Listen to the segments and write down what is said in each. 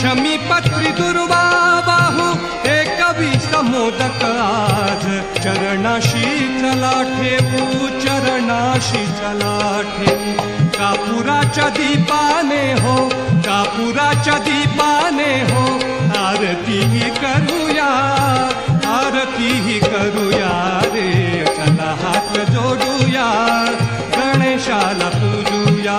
शमी पत्री दुर्वा बाहू हे कवी समोदक चरणाशी चला चरणाशी चला ठेवू कापुराच्या दीपाने हो कापुराच्या दीपाने हो आरती आरती रे। चला हात जोडूया गणेशाला पूजूया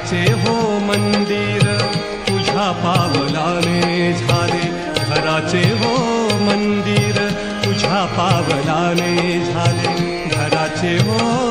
घराचे हो मंदिर तुझ्या पावलाने झाले. घराचे हो मंदिर पावलाने झाले. घराचे हो